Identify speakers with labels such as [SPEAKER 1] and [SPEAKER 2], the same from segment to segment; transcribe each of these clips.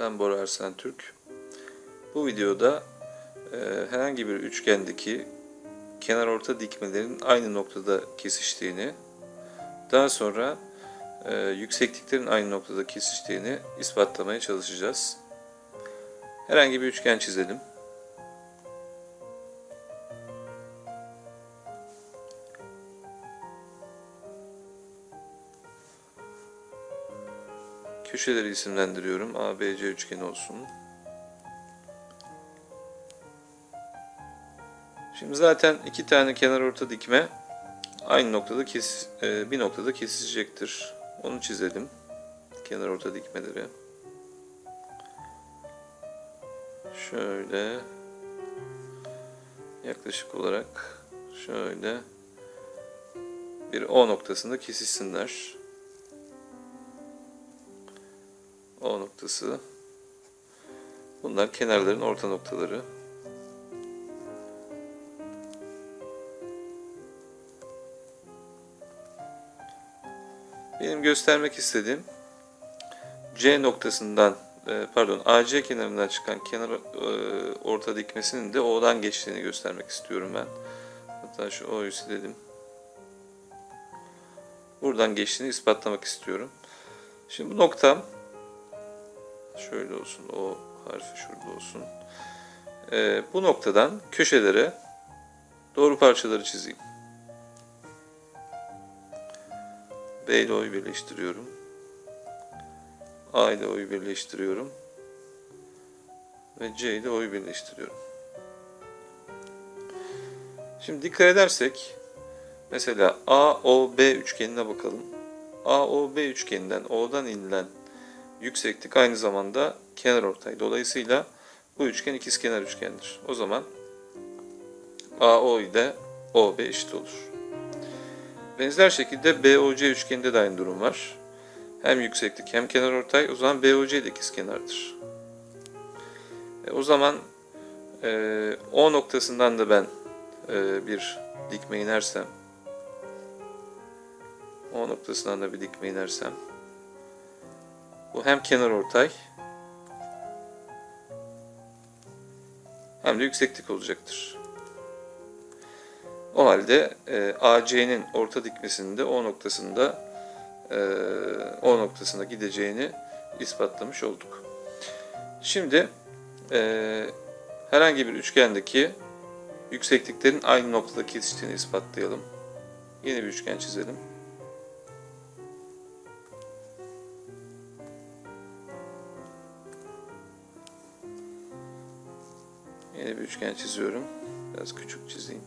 [SPEAKER 1] Ben Bora Ersen Türk. Bu videoda e, herhangi bir üçgendeki kenar orta dikmelerin aynı noktada kesiştiğini, daha sonra e, yüksekliklerin aynı noktada kesiştiğini ispatlamaya çalışacağız. Herhangi bir üçgen çizelim. Köşeleri isimlendiriyorum. ABC üçgeni olsun. Şimdi zaten iki tane kenar orta dikme aynı noktada kes, e, bir noktada kesişecektir. Onu çizelim. Kenar orta dikmeleri. Şöyle yaklaşık olarak şöyle bir O noktasında kesişsinler. O noktası. Bunlar kenarların orta noktaları. Benim göstermek istediğim C noktasından e, pardon AC kenarından çıkan kenar e, orta dikmesinin de O'dan geçtiğini göstermek istiyorum ben. Hatta şu O'yu silelim. Buradan geçtiğini ispatlamak istiyorum. Şimdi bu noktam şöyle olsun. O harfi şurada olsun. E, bu noktadan köşelere doğru parçaları çizeyim. B ile O'yu birleştiriyorum. A ile O'yu birleştiriyorum. Ve C ile O'yu birleştiriyorum. Şimdi dikkat edersek mesela AOB üçgenine bakalım. AOB üçgeninden O'dan inilen yükseklik aynı zamanda kenar ortay. Dolayısıyla bu üçgen ikizkenar üçgendir. O zaman AO ile OB eşit olur. Benzer şekilde BOC üçgeninde de aynı durum var. Hem yükseklik hem kenarortay. O zaman BOC de ikizkenardır. E, o zaman e, O noktasından da ben e, bir dikme inersem O noktasından da bir dikme inersem bu hem kenarortay hem de yükseklik olacaktır. O halde e, AC'nin orta dikmesinde O noktasında e, O noktasına gideceğini ispatlamış olduk. Şimdi e, herhangi bir üçgendeki yüksekliklerin aynı noktada kesiştiğini ispatlayalım. Yeni bir üçgen çizelim. Yeni bir üçgen çiziyorum. Biraz küçük çizeyim.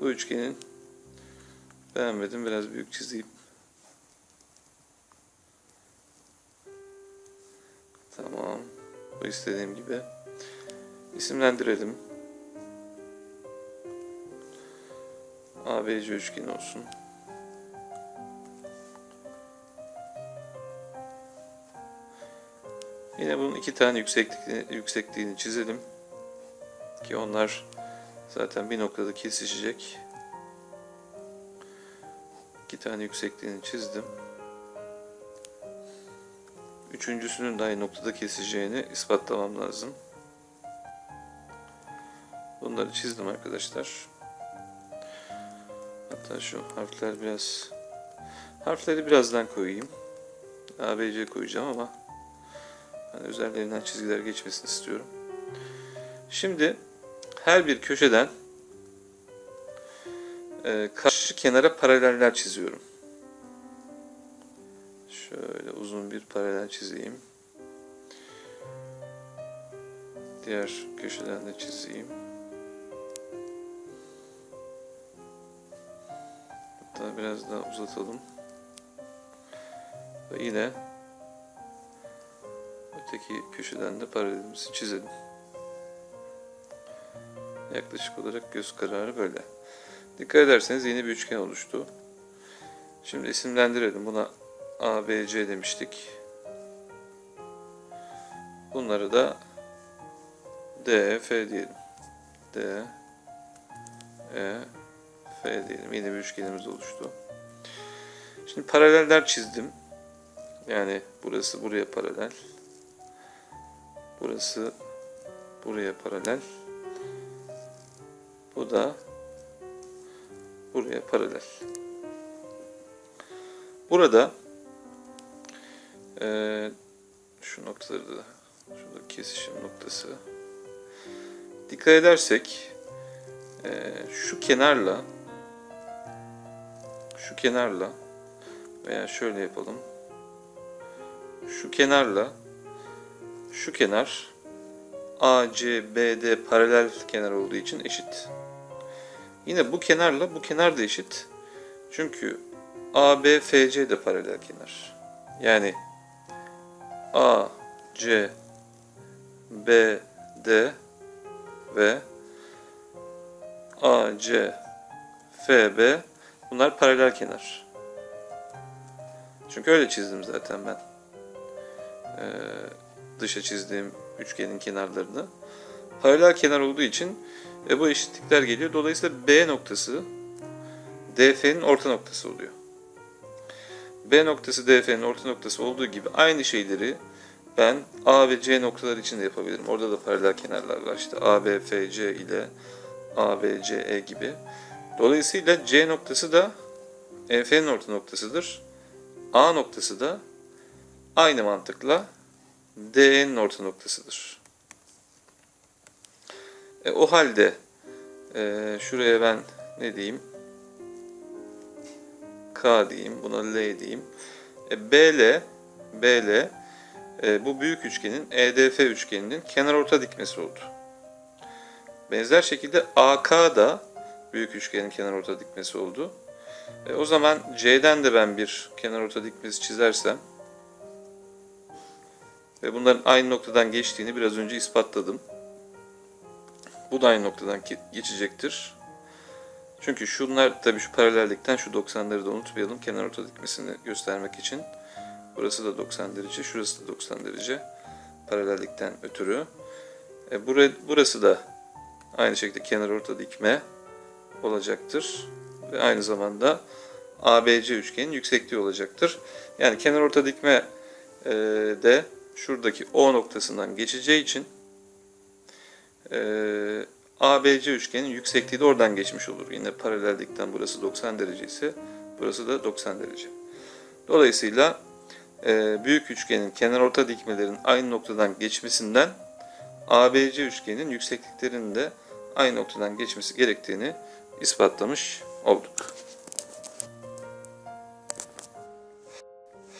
[SPEAKER 1] Bu üçgenin beğenmedim. Biraz büyük çizeyim. Tamam. Bu istediğim gibi. İsimlendirelim. ABC üçgeni olsun. Yine bunun iki tane yüksekliğini, yüksekliğini çizelim. Ki onlar Zaten bir noktada kesişecek. İki tane yüksekliğini çizdim. Üçüncüsünün de aynı noktada keseceğini ispatlamam lazım. Bunları çizdim arkadaşlar. Hatta şu harfler biraz harfleri birazdan koyayım. ABC koyacağım ama hani üzerlerinden çizgiler geçmesini istiyorum. Şimdi her bir köşeden e, karşı kenara paraleller çiziyorum. Şöyle uzun bir paralel çizeyim. Diğer köşeden de çizeyim. Hatta biraz daha uzatalım. Ve yine öteki köşeden de paralelimizi çizelim. Yaklaşık olarak göz kararı böyle. Dikkat ederseniz yeni bir üçgen oluştu. Şimdi isimlendirelim. Buna ABC demiştik. Bunları da D, diyelim. D, E, F diyelim. Yeni bir üçgenimiz oluştu. Şimdi paraleller çizdim. Yani burası buraya paralel. Burası buraya paralel. Bu da buraya paralel. Burada eee, şu noktaları da şurada kesişim noktası. Dikkat edersek eee, şu kenarla şu kenarla veya şöyle yapalım. Şu kenarla şu kenar ACBD paralel kenar olduğu için eşit. Yine bu kenarla bu kenar da eşit. Çünkü ABFC de paralel kenar. Yani AC BD ve AC FB bunlar paralel kenar. Çünkü öyle çizdim zaten ben. Ee, dışa çizdiğim üçgenin kenarlarını. Paralel kenar olduğu için e, bu eşitlikler geliyor. Dolayısıyla B noktası DF'nin orta noktası oluyor. B noktası DF'nin orta noktası olduğu gibi aynı şeyleri ben A ve C noktaları için de yapabilirim. Orada da paralel kenarlar var. İşte ABFC ile ABCE gibi. Dolayısıyla C noktası da EF'nin orta noktasıdır. A noktası da aynı mantıkla DE'nin orta noktasıdır. E, o halde e, şuraya ben ne diyeyim? K diyeyim, buna L diyeyim. E, BL, BL e, bu büyük üçgenin EDF üçgeninin kenar orta dikmesi oldu. Benzer şekilde AK da büyük üçgenin kenar orta dikmesi oldu. E, o zaman C'den de ben bir kenar orta dikmesi çizersem ve bunların aynı noktadan geçtiğini biraz önce ispatladım. Bu da aynı noktadan ge- geçecektir. Çünkü şunlar tabii şu paralellikten şu 90'ları da unutmayalım. Kenar orta dikmesini göstermek için. Burası da 90 derece, şurası da 90 derece. Paralellikten ötürü. E, buraya, burası da aynı şekilde kenar orta dikme olacaktır. Ve aynı zamanda ABC üçgenin yüksekliği olacaktır. Yani kenar orta dikme e, de şuradaki O noktasından geçeceği için e, ABC üçgenin yüksekliği de oradan geçmiş olur. Yine paralellikten burası 90 derece ise burası da 90 derece. Dolayısıyla e, büyük üçgenin kenar orta dikmelerin aynı noktadan geçmesinden ABC üçgenin yüksekliklerinin de aynı noktadan geçmesi gerektiğini ispatlamış olduk.